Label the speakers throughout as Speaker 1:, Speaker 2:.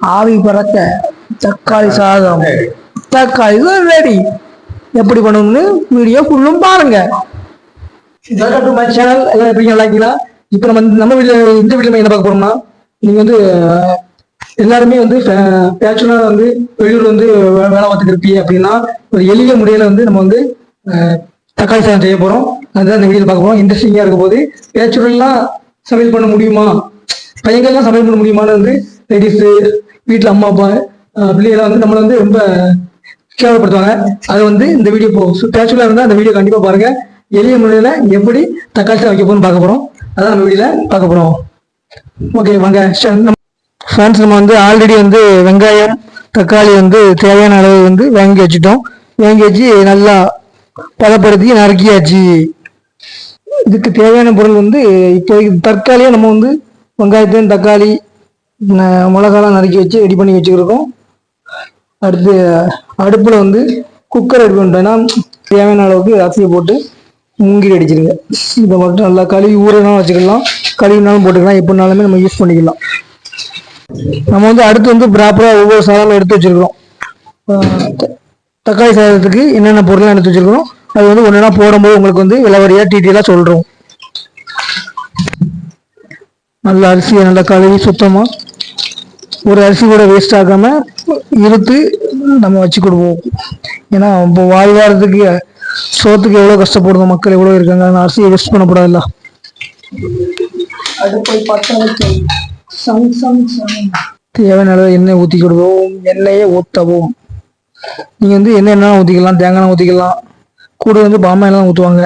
Speaker 1: ஆவி பறக்க தக்காளி சாதம். தக்காளி ரெடி எப்படி பண்ணணும்னு வீடியோ ஃபுல்லும் பாருங்க. வெல்கம் மை சேனல் எல்லாம் எப்படி நல்லா இப்போ நம்ம நம்ம வீட்டில் இந்த வீடியோ என்ன பார்க்க போறோம்னா நீங்க வந்து எல்லாருமே வந்து பேச்சுலர் வந்து வெளியூர் வந்து வே- வேலை பார்த்துட்டு இருப்பீங்க அப்படின்னா ஒரு எளிய முறையில வந்து நம்ம வந்து தக்காளி சாதம் செய்ய போறோம். அதுதான் இந்த வீடியோ பார்க்க போறோம். இன்ட்ரெஸ்டிங்கா இருக்கும் போது பேச்சுலர்லாம் சமையல் பண்ண முடியுமா? பையங்கள்லாம் சமையல் பண்ண முடியுமான்னு வந்து லேடிஸு வீட்டில் அம்மா அப்பா பிள்ளைகளை வந்து நம்மளை வந்து ரொம்ப கேவலப்படுத்துவாங்க. அது வந்து இந்த வீடியோ போ கேஷுவலாக இருந்தால் அந்த வீடியோ கண்டிப்பாக பாருங்க. எளிய முறையில் எப்படி தக்காளி வைக்க போகணும்னு பார்க்க போகிறோம் அதான் நம்ம வீடியோவில் பார்க்க போகிறோம் ஓகே வாங்க ஃப்ரெண்ட்ஸ் நம்ம வந்து ஆல்ரெடி வந்து வெங்காயம் தக்காளி வந்து தேவையான அளவு வந்து வாங்கி வச்சுட்டோம். வாங்கி வச்சு நல்லா பதப்படுத்தி நறுக்கியாச்சு. இதுக்கு தேவையான பொருள் வந்து இப்போ தற்காலியாக நம்ம வந்து வெங்காயத்தையும் தக்காளி மிளகாலாம் நறுக்கி வச்சு ரெடி பண்ணி வச்சுருக்கோம் அடுத்து அடுப்பில் வந்து குக்கர் ரெடி பண்ணிட்டோம் தேவையான அளவுக்கு அரிசியை போட்டு முங்கிரி அடிச்சிருங்க. இதை மட்டும் நல்லா கழுவி ஊறனாலும் வச்சுக்கலாம். கழுவினாலும் போட்டுக்கலாம். எப்படினாலுமே நம்ம யூஸ் பண்ணிக்கலாம். நம்ம வந்து அடுத்து வந்து ப்ராப்பராக ஒவ்வொரு சாதமும் எடுத்து வச்சிருக்கிறோம். தக்காளி சாதத்துக்கு என்னென்ன பொருள்லாம் எடுத்து வச்சுருக்கிறோம் அது வந்து ஒன்றா போடும்போது உங்களுக்கு வந்து இளவரியாக டீட்டெயிலாக சொல்கிறோம் நல்ல அரிசியை நல்லா கழுவி சுத்தமாக ஒரு அரிசி கூட வேஸ்ட் ஆகாம இருத்து நம்ம வச்சு கொடுப்போம். ஏன்னா இப்போ வாழ்வாரத்துக்கு சோத்துக்கு எவ்வளோ கஷ்டப்படுறோம் மக்கள் எவ்வளோ இருக்காங்க அந்த அரிசியை வேஸ்ட் பண்ணக்கூடாதுல்ல.
Speaker 2: சங் சங்
Speaker 1: தேவையான அளவு எண்ணெய் ஊற்றி கொடுவோம் எண்ணெயை ஊற்றவும் நீங்கள் வந்து எண்ணெய் ஊற்றிக்கலாம் தேங்காய் ஊற்றிக்கலாம் கூட வந்து பாமாயிலாம் ஊற்றுவாங்க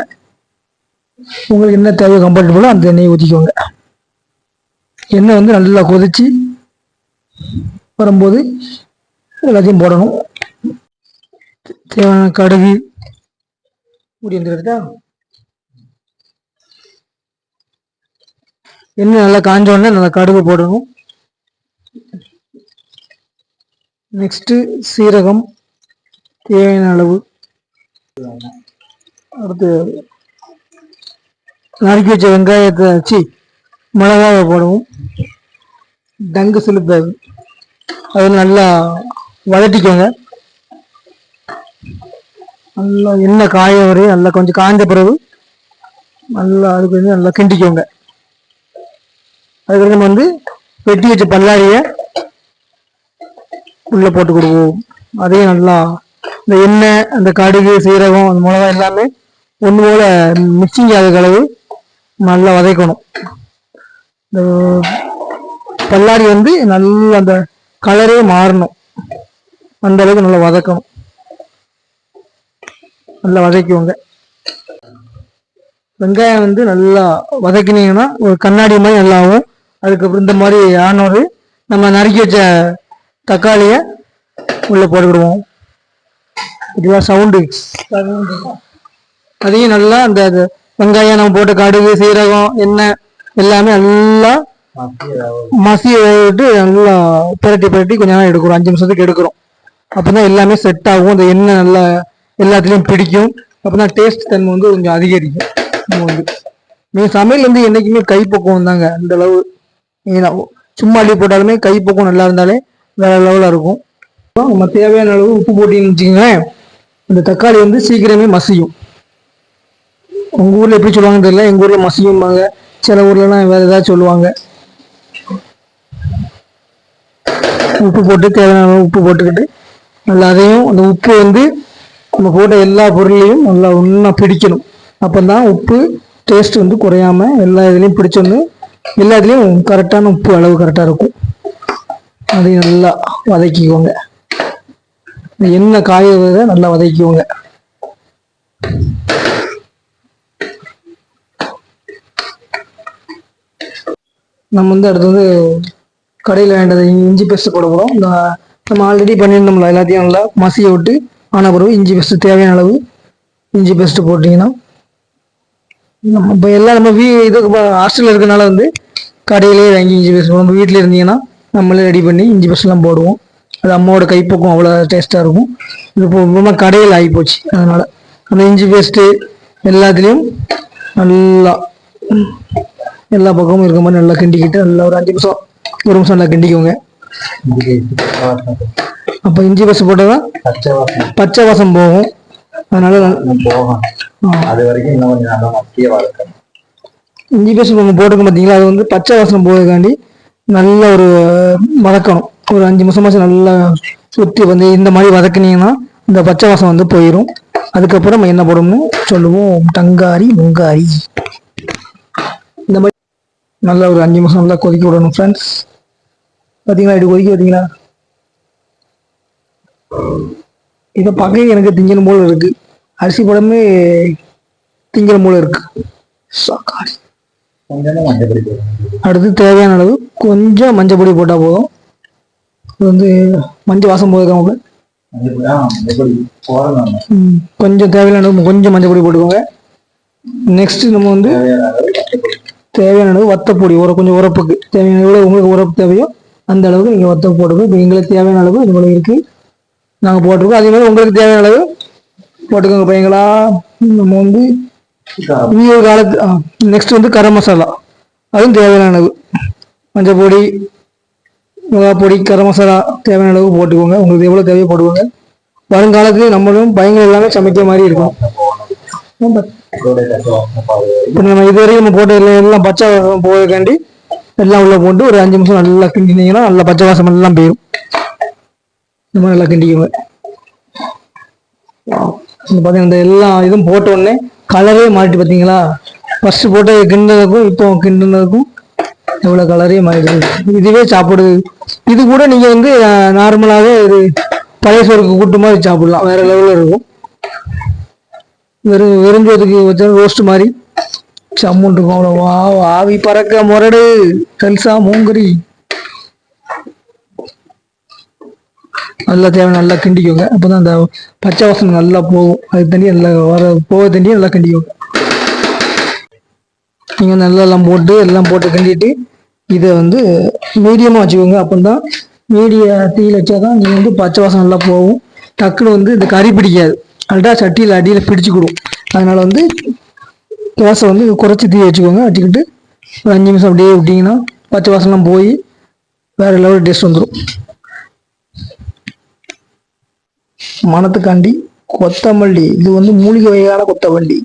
Speaker 1: உங்களுக்கு என்ன தேவையோ கம்ஃபர்டபுளோ அந்த எண்ணெயை ஊற்றிக்கோங்க எண்ணெய் வந்து நல்லா கொதிச்சு வரும்போது எல்லாத்தையும் போடணும். தேவையான கடுகு மூடி எண்ணெய் நல்லா காஞ்ச உடனே நல்லா கடுகு போடணும். நெக்ஸ்ட்டு சீரகம் தேவையான அளவு. அடுத்து நறுக்கி வச்ச வெங்காயத்தை வச்சு மிளகாவை போடவும் டங்கு செலுத்தாது அது நல்லா வதட்டிக்கோங்க. நல்லா எண்ணெய் காய வரையும் நல்லா கொஞ்சம் காய்ந்த பிறகு நல்லா அதுக்கு வந்து நல்லா கிண்டிக்கோங்க. அதுக்கப்புறம் நம்ம வந்து வெட்டி வச்ச பல்லாரியை உள்ளே போட்டு கொடுப்போம். அதையும் நல்லா இந்த எண்ணெய் அந்த கடுகு சீரகம் அந்த மிளகா எல்லாமே ஒன்று போல மிக்சிங் ஆகிற அளவு நல்லா வதைக்கணும். இந்த பல்லாரி வந்து நல்லா அந்த கலரே மாறணும். அந்த அளவுக்கு நல்லா வதக்கணும். நல்லா வதக்கிவோங்க வெங்காயம் வந்து நல்லா வதக்கினீங்கன்னா ஒரு கண்ணாடி மாதிரி நல்லாவும் அதுக்கப்புறம் இந்த மாதிரி ஆனோரு நம்ம நறுக்கி வச்ச தக்காளியை உள்ளே போட்டுக்கிடுவோம். இதெல்லாம் சவுண்டு அதையும் நல்லா அந்த வெங்காயம் நம்ம போட்ட கடுகு சீரகம் எண்ணெய் எல்லாமே நல்லா மசிய விட்டு நல்லா புரட்டி புரட்டி கொஞ்ச நேரம் எடுக்கிறோம். அஞ்சு நிமிஷத்துக்கு எடுக்கிறோம். அப்பதான் எல்லாமே செட் ஆகும். அந்த எண்ணெய் நல்லா எல்லாத்துலேயும் பிடிக்கும். அப்பதான் டேஸ்ட் தன்மை வந்து கொஞ்சம் அதிகரிக்கும். நம்ம வந்து நீங்க சமையல் வந்து என்றைக்குமே கைப்பக்குவம் தாங்க. அந்த அளவு நீங்க சும்மா அள்ளி போட்டாலுமே கைப்பக்குவம் நல்லா இருந்தாலே வேற லெவலாக இருக்கும். நம்ம தேவையான அளவு உப்பு போட்டின்னு வச்சுக்கோங்களேன். இந்த தக்காளி வந்து சீக்கிரமே மசியும். உங்கள் ஊரில் எப்படி சொல்லுவாங்கன்னு தெரியல. எங்கள் ஊரில் மசியும்பாங்க. சில ஊர்லலாம் வேறு ஏதாவது சொல்லுவாங்க. உப்பு போட்டு தேவையான உப்பு போட்டுக்கிட்டு நல்லா அதையும் அந்த உப்பு வந்து நம்ம போட்ட எல்லா பொருளையும் நல்லா ஒன்றா பிடிக்கணும். அப்பதான் உப்பு டேஸ்ட் வந்து குறையாம எல்லா இதுலேயும் பிடிச்சோன்னு எல்லா இதுலேயும் கரெக்டான உப்பு அளவு கரெக்டாக இருக்கும். அதையும் நல்லா வதக்கிக்கோங்க. என்ன எண்ணெய் காய வர நல்லா வதக்கிக்கோங்க. நம்ம வந்து அடுத்து வந்து கடையில் வேண்டது இஞ்சி பேஸ்ட் போட போகிறோம் இந்த நம்ம ஆல்ரெடி பண்ணியிருந்தோம்ல எல்லாத்தையும் நல்லா மசிய விட்டு ஆன பிறகு இஞ்சி பேஸ்ட் தேவையான அளவு இஞ்சி பேஸ்ட்டு போட்டிங்கன்னா நம்ம இப்போ எல்லாம் நம்ம வீ இதுக்கு ஹாஸ்டலில் இருக்கனால வந்து கடையிலே வாங்கி இஞ்சி பேஸ்ட் நம்ம வீட்டில் இருந்தீங்கன்னா நம்மளே ரெடி பண்ணி இஞ்சி பேஸ்ட்லாம் போடுவோம். அது அம்மாவோட கைப்பக்கம் அவ்வளோ டேஸ்ட்டாக இருக்கும். இது இப்போ ரொம்ப கடையில் ஆகி போச்சு அதனால் அந்த இஞ்சி பேஸ்ட்டு எல்லாத்துலேயும் நல்லா எல்லா பக்கமும் இருக்க மாதிரி நல்லா கிண்டிக்கிட்டு நல்லா ஒரு அஞ்சு நிமிஷம் ஒரு நிமிஷம் நல்லா கிண்டிக்கோங்க. அப்போ இஞ்சி பசு போட்டால்
Speaker 3: பச்சை வாசம்
Speaker 1: பச்சை வாசம் போகும். அதனால
Speaker 3: அது வரைக்கும் இன்னும் கொஞ்சம் நல்லா வளர்க்கணும்
Speaker 1: இஞ்சி பேஸ்ட் நம்ம போட்டுக்கோம் பார்த்தீங்களா அது வந்து பச்சை வாசனம் போகிறதுக்காண்டி நல்ல ஒரு வதக்கணும். ஒரு அஞ்சு நிமிஷமாச்சும் நல்லா சுற்றி வந்து இந்த மாதிரி வதக்குனீங்கன்னா இந்த பச்சை வாசம் வந்து போயிடும் அதுக்கப்புறம் நம்ம என்ன போடணும்னு சொல்லுவோம். தங்காரி முங்காரி. இந்த மாதிரி நல்லா ஒரு அஞ்சு நிமிஷம் நல்லா கொதிக்க விடணும் ஃப்ரெண்ட்ஸ் பார்த்தீங்களா இது கொதிக்க பார்த்தீங்களா இதை பார்க்க எனக்கு திங்கல் மூல இருக்கு. அரிசி படமே திங்கல் போல இருக்கு. அடுத்து தேவையான அளவு கொஞ்சம் மஞ்சள் பொடி போட்டால் போதும் வந்து மஞ்சள் வாசம் போதுக்காம கொஞ்சம் தேவையான அளவு கொஞ்சம் மஞ்சள் பொடி போட்டுக்கோங்க. நெக்ஸ்ட் நம்ம வந்து
Speaker 3: தேவையான அளவு
Speaker 1: வத்தப்பொடி ஒரு கொஞ்சம் உரப்புக்கு. தேவையான எவ்வளோ உங்களுக்கு உரப்பு தேவையோ அந்த அளவுக்கு நீங்கள் வத்த போட்டுக்கோ இப்போ எங்களுக்கு தேவையான அளவு இது போல இருக்கு. நாங்கள் போட்டிருக்கோம். அதே மாதிரி உங்களுக்கு தேவையான அளவு போட்டுக்கோங்க பையங்களா. நம்ம வந்து இனி ஒரு காலத்து நெக்ஸ்ட் வந்து கரம் மசாலா. அதுவும் தேவையான அளவு. மஞ்சள் பொடி மிளகா பொடி கரம் மசாலா தேவையான அளவு போட்டுக்கோங்க. உங்களுக்கு எவ்வளோ தேவையோ போட்டுக்கோங்க. வருங்காலத்துல நம்மளும் பையங்கள் எல்லாமே சமைக்க மாதிரி இருக்கும். இப்போ நம்ம இதுவரையும் நம்ம போட்ட எல்லாம் பச்சை போகிறதுக்காண்டி எல்லாம் உள்ள போட்டு ஒரு அஞ்சு நிமிஷம் நல்லா கிண்டினீங்கன்னா நல்லா பச்சை வாசம் எல்லாம் போயிடும் இந்த மாதிரி நல்லா கிண்டிக்குங்க. இந்த பார்த்தீங்கன்னா இந்த எல்லா இதுவும் போட்ட உடனே கலரே மாறிட்டு பார்த்தீங்களா ஃபர்ஸ்ட் போட்ட கிண்டினதுக்கும் இப்போ கிண்டினதுக்கும் எவ்வளோ கலரே மாறிடுது. இதுவே சாப்பிடுது. இது கூட நீங்கள் வந்து நார்மலாகவே இது பழைய சோறுக்கு கூட்டு மாதிரி சாப்பிடலாம். வேற லெவலில் இருக்கும். வெறும் வெறுஞ்சோத்துக்கு வச்ச ரோஸ்ட் மாதிரி. சம்முண்டு இருக்கும் வா ஆவி பறக்க முரடு கல்சா மூங்கரி. நல்லா தேவை நல்லா கிண்டிக்கோங்க. அப்போதான் அந்த பச்சை வாசனை நல்லா போகும். அது தண்ணி நல்லா வர போக தண்ணியை நல்லா கிண்டிக்கோங்க. நீங்கள் நல்லா எல்லாம் போட்டு எல்லாம் போட்டு கிண்டிட்டு இதை வந்து மீடியமாக வச்சுக்கோங்க. அப்பந்தான் மீடிய தீயில் வச்சாதான் நீங்கள் வந்து பச்சை வாசம் நல்லா போகும். டக்குன்னு வந்து இந்த கறி பிடிக்காது. அல்டா சட்டியில் அடியில் பிடிச்சிக்கிடும். அதனால வந்து கேஸை வந்து குறைச்சி தீ வச்சுக்கோங்க. வச்சுக்கிட்டு ஒரு அஞ்சு நிமிஷம் அப்படியே விட்டிங்கன்னா பச்சை வாசனம் போய் வேறு லெவல் டேஸ்ட் வந்துடும் மணத்துக்காண்டி கொத்தமல்லி. இது வந்து மூலிகை வகையான கொத்தமல்லி.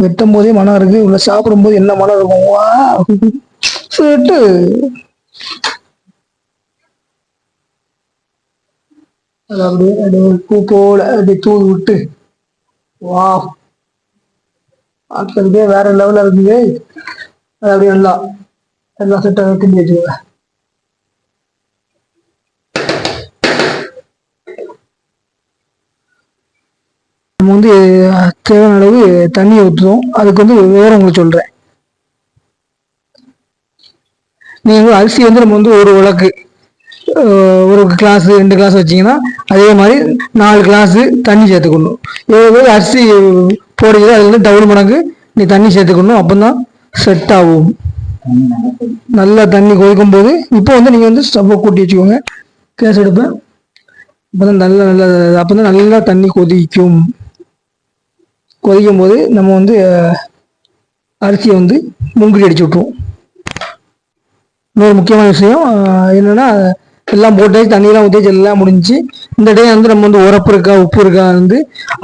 Speaker 1: வெட்டும் போதே மனம் இருக்கு. உள்ள சாப்பிடும் போது என்ன மனம் இருக்கும்? வா! சுட்டு அது அப்படியே அப்படியே பூ போல அப்படியே தூள் விட்டு வா! பார்க்கறதுக்கே வேற லெவல்ல இருக்குங்க அது அப்படியே நல்லா எல்லாம் செட்டாக கிண்டி வச்சுக்கோங்க நம்ம வந்து தேவையான அளவு தண்ணி ஊற்றுவோம் அதுக்கு வந்து விவரம் உங்களுக்கு சொல்றேன். நீங்கள் வந்து அரிசி வந்து நம்ம வந்து ஒரு உலக்கு ஒரு கிளாஸ் ரெண்டு கிளாஸ் வச்சீங்கன்னா அதே மாதிரி நாலு கிளாஸு தண்ணி சேர்த்துக்கணும். எவ்வளவு அரிசி போடுறீங்களோ அதுலேருந்து டபுள் மடங்கு நீ தண்ணி சேர்த்துக்கணும். அப்பதான் செட் ஆகும். நல்லா தண்ணி கொதிக்கும் போது இப்போ வந்து நீங்கள் வந்து ஸ்டவ்வை கூட்டி வச்சுக்கோங்க. கேஸ் எடுப்பேன் அப்போ தான் நல்லா நல்ல அப்போ தான் நல்லா தண்ணி கொதிக்கும். கொதிக்கும் போது நம்ம வந்து அரிசியை வந்து முங்குடி அடிச்சு விட்ருவோம் இன்னொரு முக்கியமான விஷயம் என்னென்னா எல்லாம் போட்டாச்சு தண்ணியெல்லாம் ஊற்றிச்சு எல்லாம் முடிஞ்சுச்சு இந்த டைம் வந்து நம்ம வந்து உரப்பு இருக்கா உப்பு இருக்கா வந்து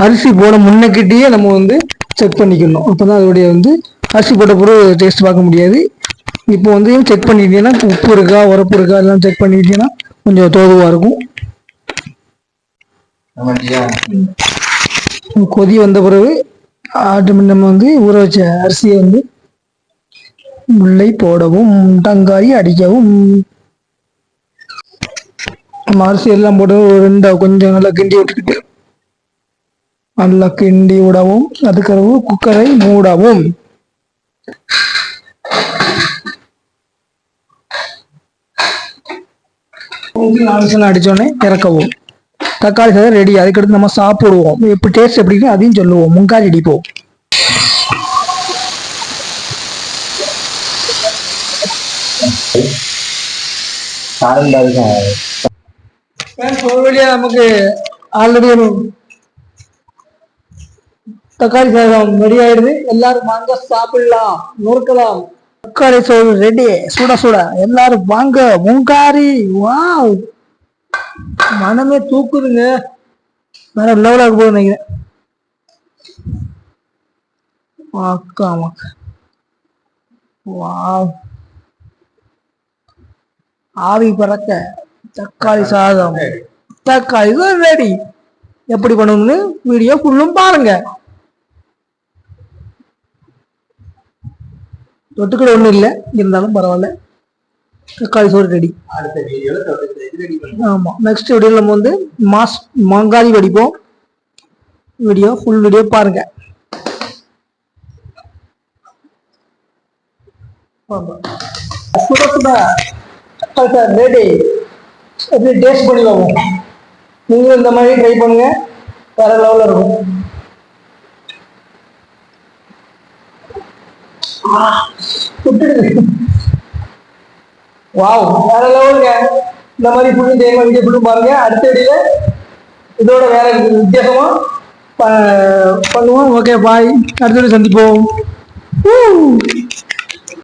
Speaker 1: அரிசி போட முன்னக்கிட்டேயே நம்ம வந்து செக் பண்ணிக்கணும். அப்போ தான் அதோடைய வந்து அரிசி போட்ட பிறகு டேஸ்ட் பார்க்க முடியாது. இப்போ வந்து செக் பண்ணிக்கிட்டீங்கன்னா உப்பு இருக்கா உரப்பு இருக்கா எல்லாம் செக் பண்ணிக்கிட்டீங்கன்னா கொஞ்சம் தோதுவாக இருக்கும். கொதி வந்த பிறகு ஆட்டோமேட்டிக் நம்ம வந்து ஊற வச்ச அரிசியை வந்து முல்லை போடவும் டங்காரி அடிக்கவும் நம்ம அரிசி எல்லாம் போட்டு ஒரு கொஞ்சம் நல்லா கிண்டி விட்டுக்கிட்டு நல்லா கிண்டி விடவும் அதுக்கறவு குக்கரை மூடவும். அடிச்சோடனே இறக்கவும். தக்காளி சாதம் ரெடி அதுக்கடுத்து நம்ம சாப்பிடுவோம். எப்படி டேஸ்ட் எப்படி அதையும் சொல்லுவோம். முங்கால் அடிப்போம்
Speaker 3: சாரண்டாது
Speaker 1: ஒரு வழியா நமக்கு ஆல்ரெடி தக்காளி சாதம் ரெடி ஆயிடுது. எல்லாரும் வாங்க சாப்பிடலாம் நொறுக்கலாம். தக்காளி சோறு ரெடி சுட சுட. எல்லாரும் வாங்க. முங்காரி வாவ் மனமே தூக்குதுங்க. வேற லெவலாக போகுது நினைக்கிறேன். அக்கா வாவ் ஆவி பறக்க. தக்காளி சாதம். தக்காளி ரெடி எப்படி பண்ணணும்னு வீடியோ ஃபுல்லும் பாருங்க. தொட்டுக்கடை ஒண்ணும் இல்லை. இருந்தாலும் பரவாயில்ல. தக்காளி சோறு ரெடி ஆமா. நெக்ஸ்ட் வீடியோல நம்ம வந்து மாஸ் மாங்காய் வடிப்போம். வீடியோ ஃபுல் வீடியோ பாருங்க. சுட சுட ரெடி எப்படி டேஸ்ட் பண்ணி பார்ப்போம். நீங்களும் இந்த மாதிரி ட்ரை பண்ணுங்க. வேற லெவலில் இருக்கும். வாவ் வேற லெவலுங்க இந்த மாதிரி புண்ணு இதே மாதிரி ஃபுல்லும் பாருங்க. அடுத்த இதோட வேற வித்தியாசமா பண்ணுவோம். ஓகே பாய் அடுத்த சந்திப்போம். Woo!